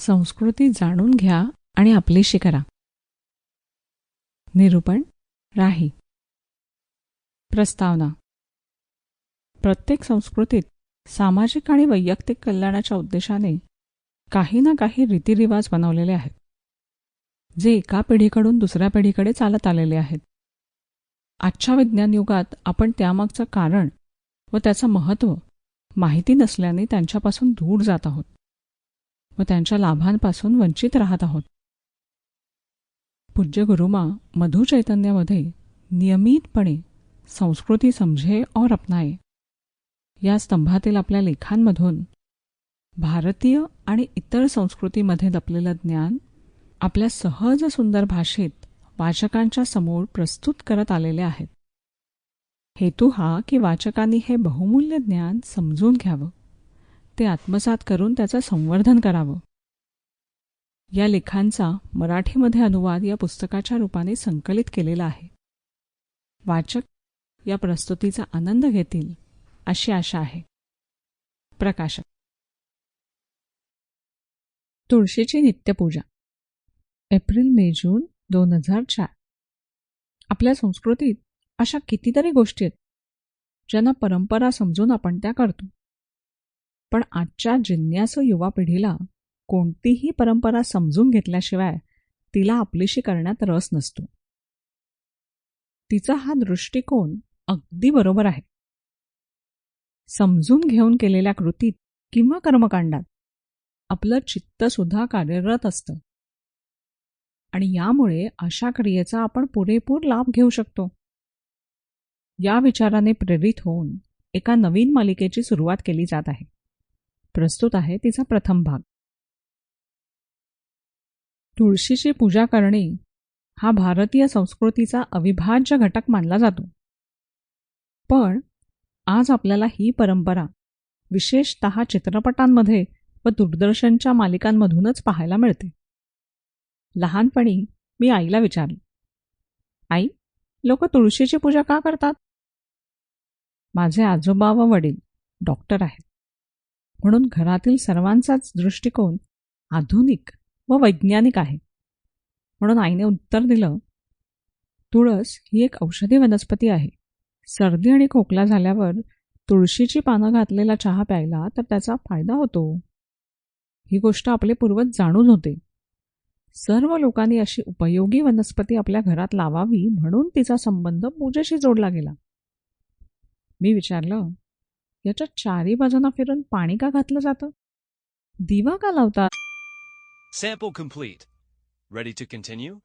संस्कृती जाणून घ्या आणि आपलीशी करा. निरूपण राही. प्रस्तावना. प्रत्येक संस्कृतीत सामाजिक आणि वैयक्तिक कल्याणाच्या उद्देशाने काही ना काही रीतिरिवाज बनवलेले आहेत जे एका पिढीकडून दुसऱ्या पिढीकडे चालत आलेले आहेत. आजच्या विज्ञान युगात आपण त्यामागचं कारण व त्याचं महत्त्व माहिती नसल्याने त्यांच्यापासून दूर जात आहोत. व त्यांच्या लाभांपासून वंचित राहत आहोत. पूज्य गुरुमा मधु चैतन्यामध्ये नियमितपणे संस्कृती समझे और अपनाए. या स्तंभातील आपल्या लेखांमधून भारतीय आणि इतर संस्कृतीमध्ये लपलेलं ज्ञान आपल्या सहज सुंदर भाषेत वाचकांच्या समोर प्रस्तुत करत आलेले आहेत. हेतू हा की वाचकांनी हे बहुमूल्य ज्ञान समजून घ्यावं. ते आत्मसात करून त्याचं संवर्धन करावं. या लेखांचा मराठीमध्ये अनुवाद या पुस्तकाच्या रूपाने संकलित केलेला आहे. वाचक या प्रस्तुतीचा आनंद घेतील अशी आशा आहे. प्रकाशक. तुळशीची नित्यपूजा. एप्रिल मे जून दोन हजार चार. आपल्या संस्कृतीत अशा कितीतरी गोष्टी आहेत ज्यांना परंपरा समजून आपण त्या करतो पण आजच्या जिज्ञासू युवा पिढीला कोणतीही परंपरा समजून घेतल्याशिवाय तिला आपलीशी करण्यात रस नसतो. तिचा हा दृष्टिकोन अगदी बरोबर आहे. समजून घेऊन केलेल्या कृतीत किंवा कर्मकांडात आपलं चित्तसुद्धा कार्यरत असतं. आणि यामुळे अशा क्रियेचा आपण पुरेपूर लाभ घेऊ शकतो. या विचाराने प्रेरित होऊन एका नवीन मालिकेची सुरुवात केली जात आहे. प्रस्तुत आहे तिचा प्रथम भाग. तुळशीची पूजा करणे हा भारतीय संस्कृतीचा अविभाज्य घटक मानला जातो. पण आज आपल्याला ही परंपरा विशेषत चित्रपटांमध्ये व दूरदर्शनच्या मालिकांमधूनच पाहायला मिळते. लहानपणी मी आईला विचारले आई लोक तुळशीची पूजा का करतात? माझे आजोबा व वडील डॉक्टर आहेत. म्हणून घरातील सर्वांचाच दृष्टिकोन आधुनिक व वैज्ञानिक आहे. म्हणून आईने उत्तर दिलं तुळस ही एक औषधी वनस्पती आहे. सर्दी आणि खोकला झाल्यावर तुळशीची पानं घातलेला चहा प्यायला तर त्याचा फायदा होतो. ही गोष्ट आपले पूर्वज जाणून होते. सर्व लोकांनी अशी उपयोगी वनस्पती आपल्या घरात लावावी म्हणून तिचा संबंध पूजेशी जोडला गेला. मी विचारलं याच्या चारही बाजूनं फिरून पाणी का घातलं जातं? दिवा का लावतात? सेपो कंप्लीट रेडी टंटिन्यू